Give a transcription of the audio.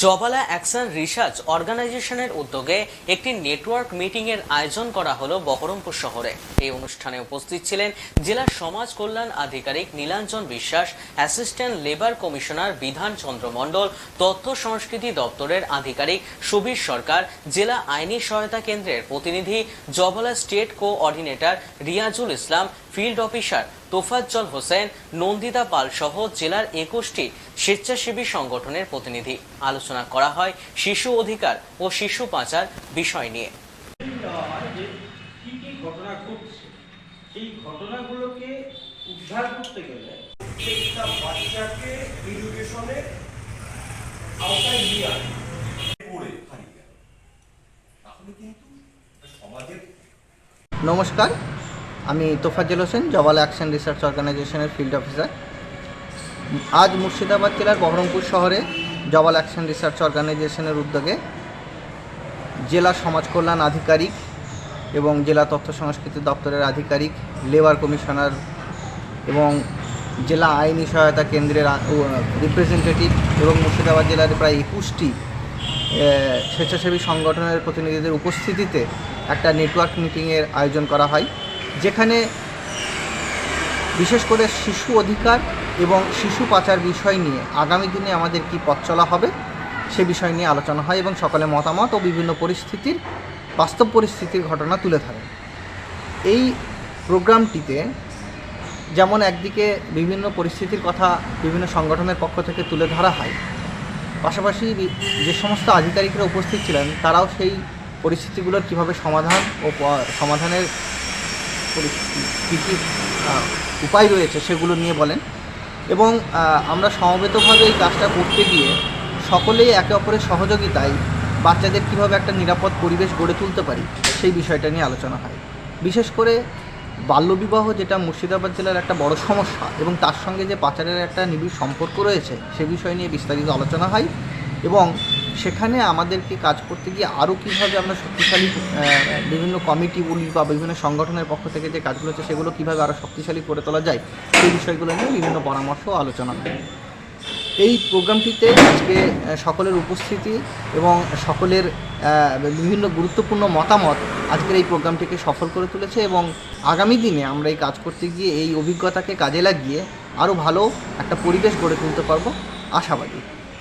Jabala action research অর্গানাইজেশনের উদ্যোগে একটি নেটওয়ার্ক মিটিং এর আয়োজন করা হলো বহরমপুর শহরে। এই অনুষ্ঠানে উপস্থিত ছিলেন জেলা সমাজ কল্যাণ আধিকারিক নীলাঞ্জন বিশ্বাস, assistant labour commissioner Bidhan Chandra মণ্ডল, তথ্য সংস্কৃতি দপ্তরের আধিকারিক সুবীর সরকার, জেলা আইনি সহায়তা কেন্দ্রের প্রতিনিধি, Jabala state coordinator Riajul Islam, field officer Tofazzal Hossain, Nandita Pal সহ জেলার একুশটি স্বেচ্ছাসেবী সংগঠনের প্রতিনিধি। আলোচনা করা হয় শিশু অধিকার ও শিশু পাচার বিষয় নিয়ে। নমস্কার। আমি তোফাজ্জল হোসেন জবাল অ্যাকশন রিসার্চ অর্গানাইজেশনের ফিল্ড অফিসার। আজ মুর্শিদাবাদ জেলার বহরমপুর শহরে জবাল অ্যাকশন রিসার্চ অর্গানাইজেশনের উদ্যোগে জেলা সমাজ কল্যাণ আধিকারিক এবং জেলা তথ্য সংস্কৃতি দপ্তরের আধিকারিক, লেবার কমিশনার এবং জেলা আইনি সহায়তা কেন্দ্রের রিপ্রেজেন্টেটিভ এবং মুর্শিদাবাদ জেলার প্রায় একুশটি স্বেচ্ছাসেবী সংগঠনের প্রতিনিধিদের উপস্থিতিতে একটা নেটওয়ার্ক মিটিংয়ের আয়োজন করা হয়। যেখানে বিশেষ করে শিশু অধিকার এবং শিশু পাচার বিষয় নিয়ে আগামী দিনে আমাদের কি পথ চলা হবে, সে বিষয় নিয়ে আলোচনা হয় এবং সকলে মতামত ও বিভিন্ন পরিস্থিতির, বাস্তব পরিস্থিতির ঘটনা তুলে ধরেন এই প্রোগ্রামটিতে যেমন একদিকে বিভিন্ন পরিস্থিতির কথা বিভিন্ন সংগঠনের পক্ষ থেকে তুলে ধরা হয়, পাশাপাশি যে সমস্ত আধিকারিকরা উপস্থিত ছিলেন, তারাও সেই পরিস্থিতিগুলোর কীভাবে সমাধান ও সমাধানের কী কী উপায় রয়েছে সেগুলো নিয়ে বলেন। এবং আমরা সমবেতভাবে এই কাজটা করতে গিয়ে সকলেই একে অপরের সহযোগিতায় বাচ্চাদের কীভাবে একটা নিরাপদ পরিবেশ গড়ে তুলতে পারি, সেই বিষয়টা নিয়ে আলোচনা হয়। বিশেষ করে বাল্যবিবাহ যেটা মুর্শিদাবাদ জেলার একটা বড় সমস্যা এবং তার সঙ্গে যে পাচারের একটা নিবিড় সম্পর্ক রয়েছে, সে বিষয় নিয়ে বিস্তারিত আলোচনা হয়। এবং সেখানে আমাদেরকে কাজ করতে গিয়ে আরও কীভাবে আমরা শক্তিশালী বিভিন্ন কমিটি বলি বা বিভিন্ন সংগঠনের পক্ষ থেকে যে কাজগুলো হচ্ছে সেগুলো কীভাবে আরও শক্তিশালী করে তোলা যায়, সেই বিষয়গুলো নিয়ে বিভিন্ন পরামর্শ আলোচনা হয়। এই প্রোগ্রামটিতে আজকে সকলের উপস্থিতি এবং সকলের বিভিন্ন গুরুত্বপূর্ণ মতামত আজকের এই প্রোগ্রামটিকে সফল করে তুলেছে এবং আগামী দিনে আমরা এই কাজ করতে গিয়ে এই অভিজ্ঞতাকে কাজে লাগিয়ে আরও ভালো একটা পরিবেশ গড়ে তুলতে পারব। আশাবাদী।